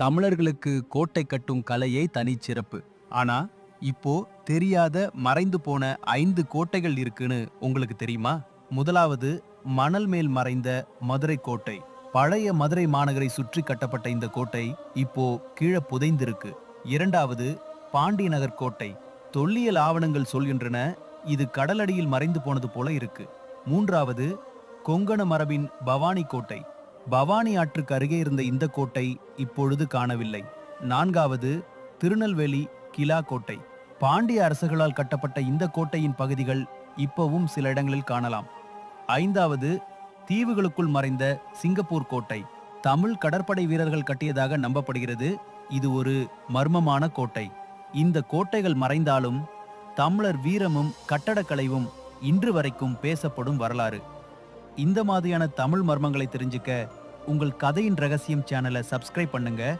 தமிழர்களுக்கு கோட்டை கட்டும் கலையே தனிச்சிறப்பு. ஆனா இப்போ தெரியாத மறைந்து போன ஐந்து கோட்டைகள் இருக்குன்னு உங்களுக்கு தெரியுமா? முதலாவது மணல் மேல் மறைந்த மதுரை கோட்டை. பழைய மதுரை மாநகரை சுற்றி கட்டப்பட்ட இந்த கோட்டை இப்போ கீழே புதைந்திருக்கு. இரண்டாவது பாண்டிய நகர் கோட்டை. தொல்லியல் ஆவணங்கள் சொல்கின்றன இது கடலடியில் மறைந்து போனது போல இருக்கு. மூன்றாவது கொங்கண மரபின் பவானி கோட்டை. பவானி ஆற்றுக்கு அருகே இருந்த இந்த கோட்டை இப்பொழுது காணவில்லை. நான்காவது திருநெல்வேலி கிலா கோட்டை. பாண்டிய அரசுகளால் கட்டப்பட்ட இந்த கோட்டையின் பகுதிகள் இப்பவும் சில இடங்களில் காணலாம். ஐந்தாவது தீவுகளுக்குள் மறைந்த சிங்கப்பூர் கோட்டை. தமிழ் கடற்படை வீரர்கள் கட்டியதாக நம்பப்படுகிறது. இது ஒரு மர்மமான கோட்டை. இந்த கோட்டைகள் மறைந்தாலும் தமிழர் வீரமும் கட்டடக்கலையும் இன்று வரைக்கும் பேசப்படும் வரலாறு. இந்த மாதிரியான தமிழ் மர்மங்களை தெரிஞ்சுக்க உங்கள் கதையின் ரகசியம் சேனலை சப்ஸ்கிரைப் பண்ணுங்க.